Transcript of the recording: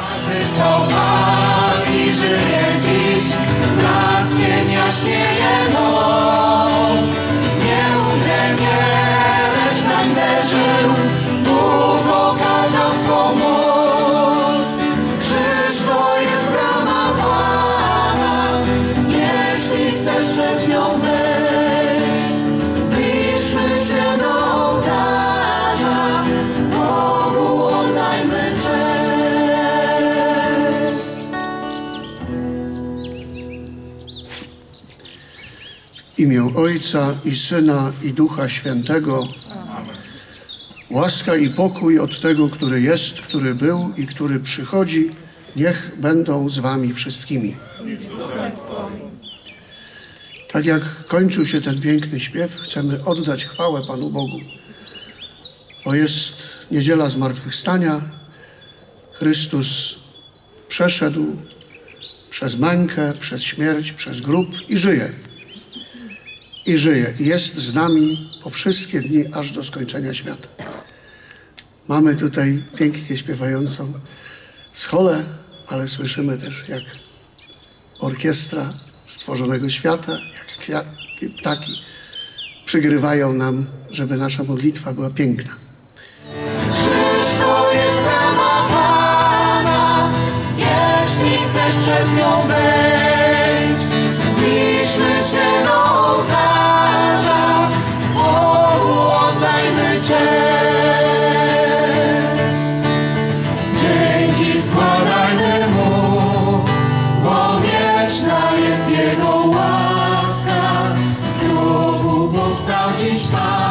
zmartwychwstał i żyje dziś, blaskiem jaśnieje noc. Imię Ojca i Syna i Ducha Świętego. Łaska i pokój od tego, który jest, który był i który przychodzi, niech będą z wami wszystkimi. Tak jak kończył się ten piękny śpiew, chcemy oddać chwałę Panu Bogu. Bo jest niedziela zmartwychwstania. Chrystus przeszedł przez mękę, przez śmierć, przez grób i żyje i żyje. Jest z nami po wszystkie dni, aż do skończenia świata. Mamy tutaj pięknie śpiewającą scholę, ale słyszymy też, jak orkiestra stworzonego świata, jak ptaki przygrywają nam, żeby nasza modlitwa była piękna. Krzyż to jest brama Pana, jeśli chcesz przez nią wejść, zbliżmy się do onde.